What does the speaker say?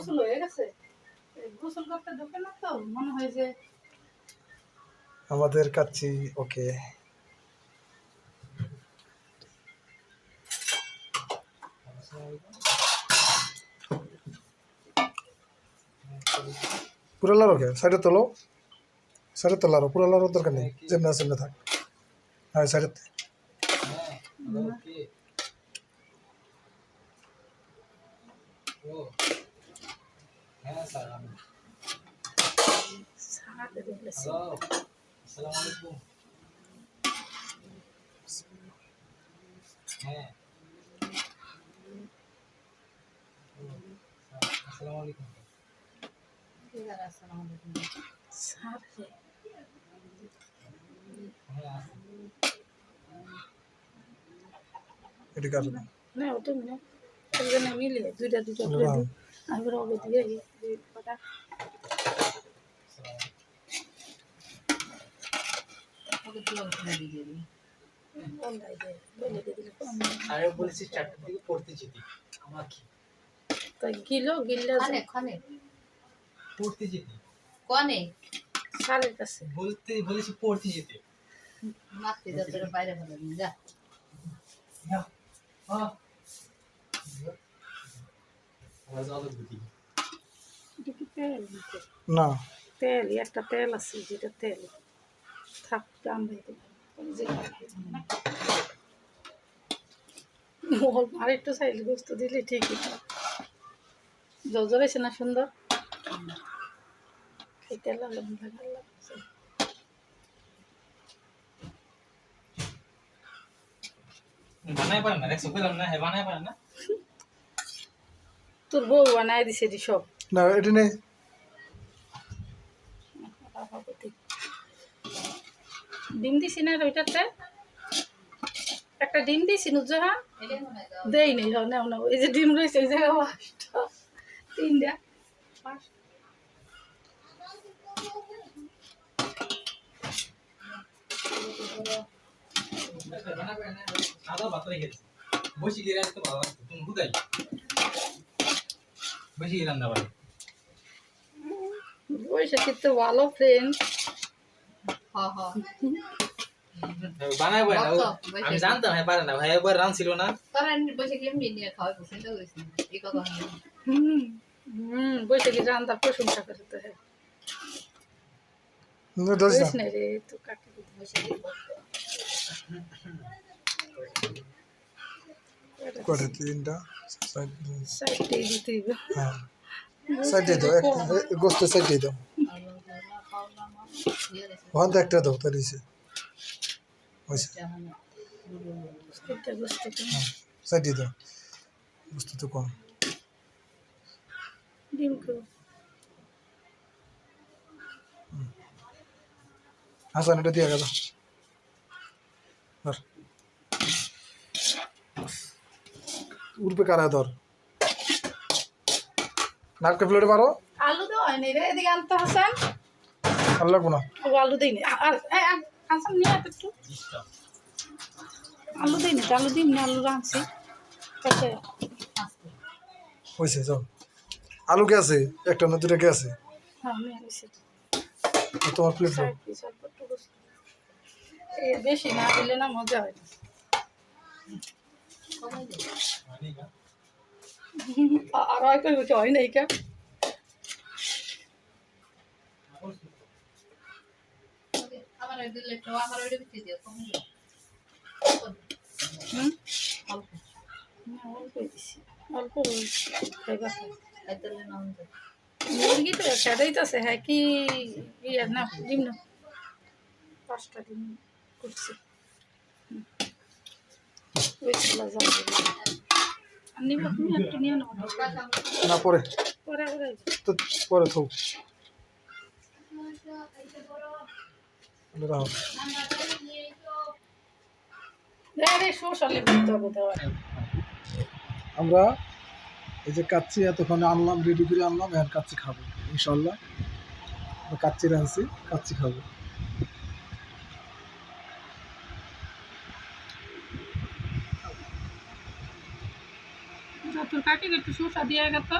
গোসল হয়ে গেছে? গোসল করতে না তো, মনে হয় যে আমাদের কাচ্ছি ওকে। পুরো লাড়ো কে? সাইডে তোলো। সাইডে তো লাড়ো দরকার নেই। যেমনি এমনি থাক। হ্যাঁ সাইডে। দেখলেছি সারে এদিকে আসবে না ওটা মিলে দুইটা দুইটা আমি রবে দিয়ে। আরে বলেছি চারটার দিকে পড়তে যেতে। আমার কি? তো গিলো গিললে খনে খনে পড়তে যেতে। কনে? সারের কাছে। বলতে বলেছি পড়তে যেতে। মারতে যাতে বাইরে হলো যা। না। তেল একটা তেল আছে যেটা তেল। থাক দাম দিতে আর একটু সাইল গোস্ত দিলে ঠিকই জজর না সুন্দর? খেতে লাগলাম ভালো লাগছে বানাই পারে না দেখছ পেলাম না বানাই পারে না। তোর বউ বানায় দিছে দি সব। না এটি নেই। ডিম দিছি না ওইটাতে একটা ডিম দিছি হয় দেই নেই না না এই যে ডিম রয়েছে এই জায়গায় পাঁচটা তিনটা। সাদা ভাত বসি গিয়ে রাখতে ভালো লাগতো তুমি হুদাই বসি রান্না পারে পয়সা কিন্তু ভালো ফ্রেন্ড হ হ বানাই পারে না আমি। জানতাম হ্যাঁ পারে না ভাই একবার রান ছিল না। তোরা বসে গেলে এমনি খাওয়াই পছন্দ করিস না এই কথা হুম হুম বসে কি জানতাম প্রশংসা করে তো হ্যাঁ ধরিস না বুঝিস না রে তো কাকে বসে গিয়ে তিনটা? সাইড সাইডে দিতে হবে। হ্যাঁ। সাইডে দাও একটা গোস্ত সাইডে দাও। ওখান থেকে একটা দাও তার বুঝতে তো। হ্যাঁ সাইডে দাও। গোস্ত তো কম। হাসান এটা দিয়ে গেল। উঠবে কারা ধর? নারকেল প্লেটে পারো আলু হয়নি রে এদিকে আনতে হাসান। আর লাগবো না। ও আলু দিইনি আ- আ- এ, আ- হাসান নিয়ে একটু। আলু দিইনি তো আলু দিইনি আলু রাঁধছি হয়েছে চল আলু কে আছে? একটা না দুটা কে আছে? হ্যাঁ তোমার প্লেট বেশি না দিলে না মজা হয় না। আর হয় কই বলছে হয় নাই কা আমার ওই দিলে একটু আমার ওইটা বিক্রি দিও কমাই দিও হুম অল্প না অল্পই দিছি অল্প খাইবা খাইতে নাম দে মুরগি তো তো হ্যাঁ কি ইয়ে না ডিম না পাঁচটা ডিম করছি না পরে। পরে পরে। তো পরে থাক আমরা এই যে কাচ্চি এতক্ষণে আনলাম রেডি করে আনলাম আর কাচ্চি খাব ইনশাল্লাহ কাচ্চি রাঁধছি কাচ্চি খাব। তোর কাকে একটু শোষা দিয়ে গেত